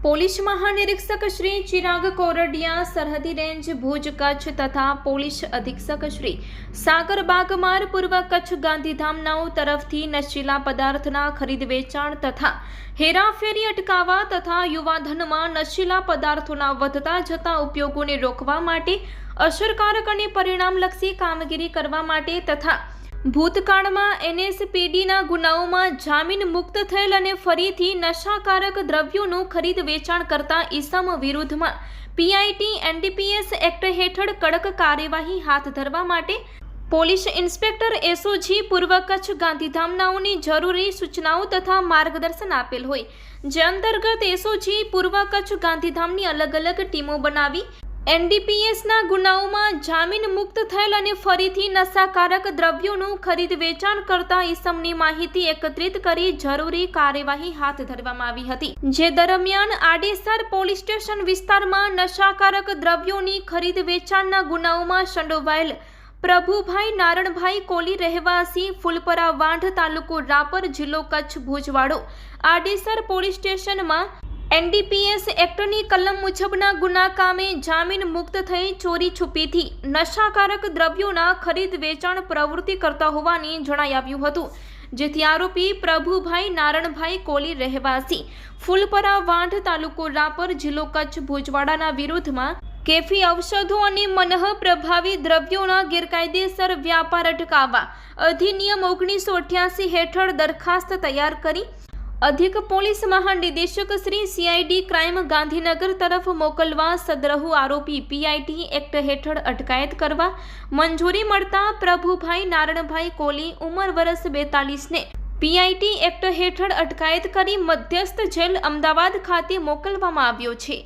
Police મહાનિરીક્ષક શ્રી ચિરાગ કોરડિયા સરહદી range Bhuj Kutch તથા પોલીસ અધિક્ષક શ્રી સાગર બાગમાર પૂર્વ કચ્છ ગાંધીધામનાઓ તરફથી નશીલા પદાર્થના ખરીદ વેચાણ તથા હેરાફેરી અટકાવવા તથા યુવાધનમાં નશીલા પદાર્થોના વધતા જતા ઉપયોગોને રોકવા માટે અસરકારક અને પરિણામલક્ષી કામગીરી કરવા માટે તથા ભૂતકાળમાં એનએસપીડીના ગુનાઓમાં જામીન મુક્ત થયેલ અને ફરીથી નશાકારક દ્રવ્યોનું ખરીદ વેચાણ કરતા ઈસમ વિરુદ્ધમાં પીઆઈટી એનડીપીએસ એક્ટ હેઠળ કડક કાર્યવાહી હાથ ધરવા માટે પોલીસ ઇન્સ્પેક્ટર એસઓજી પૂર્વ કચ્છ ગાંધીધામનાઓની જરૂરી સૂચનાઓ તથા માર્ગદર્શન આપેલ હોય. જે અંતર્ગત એસઓજી પૂર્વ કચ્છ ગાંધીધામની અલગ અલગ ટીમો બનાવી એનડીપીએસના ગુનાઓમાં જામીન મુક્ત થયેલ અને ફરીથી નશાકારક દ્રવ્યોનું ખરીદ વેચાણ કરતા ઈસમની માહિતી એકત્રિત કરી જરૂરી કાર્યવાહી હાથ ધરવામાં આવી હતી. જે દરમિયાન આડેસર પોલીસ સ્ટેશન વિસ્તારમાં નશાકારક દ્રવ્યોની ખરીદ વેચાણના ગુનાઓમાં સંડોવાયેલ પ્રભુભાઈ નારણભાઈ કોલી રહેવાસી, ફૂલપરા વાંઢ તાલુકો રાપર જિલ્લો કચ્છ, ભુજવાડો. આડેસર પોલીસ સ્ટેશનમાં એનડીપીએસ એક્ટની કલમ મુજબના ગુના કામે જામીન મુક્ત થઈ ચોરી છુપીથી નશાકારક દ્રવ્યોના ખરીદ વેચાણ પ્રવૃત્તિ કરતા હોવાની જણાઈ આવ્યું હતું, જેથી આરોપી પ્રભુભાઈ નારણભાઈ કોલી રહેવાસી, ફૂલપરા વાંઢ તાલુકો રાપર જિલ્લો કચ્છ ભુજવાડાના વિરુદ્ધમાં કેફી ઔષધો અને મનઃ પ્રભાવી દ્રવ્યોના ગેરકાયદેસર વ્યાપાર અટકાવવા અધિનિયમ ઓગણીસો અઠ્યાસી હેઠળ દરખાસ્ત તૈયાર કરી અધિક પોલીસ મહાનિદેશક શ્રી સીઆઈડી ક્રાઇમ ગાંધીનગર તરફ મોકલવા સદ્રહુ આરોપી પીઆઈટી એક્ટ હેઠળ અટકાયત કરવા મંજૂરી મળતા પ્રભુભાઈ નારણભાઈ કોલી ઉંમર વર્ષ બેતાલીસને પીઆઈટી એક્ટ હેઠળ અટકાયત કરી મધ્યસ્થ જેલ અમદાવાદ ખાતે મોકલવામાં આવ્યો છે.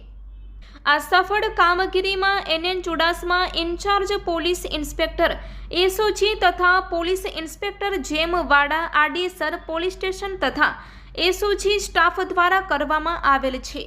આ સફળ કામગીરીમાં NN Chudasama in-charge police inspector SOG તથા પોલીસ ઇન્સ્પેક્ટર જેમ વાડા આડેસર પોલીસ સ્ટેશન તથા એસઓજી સ્ટાફ દ્વારા કરવામાં આવેલ છે.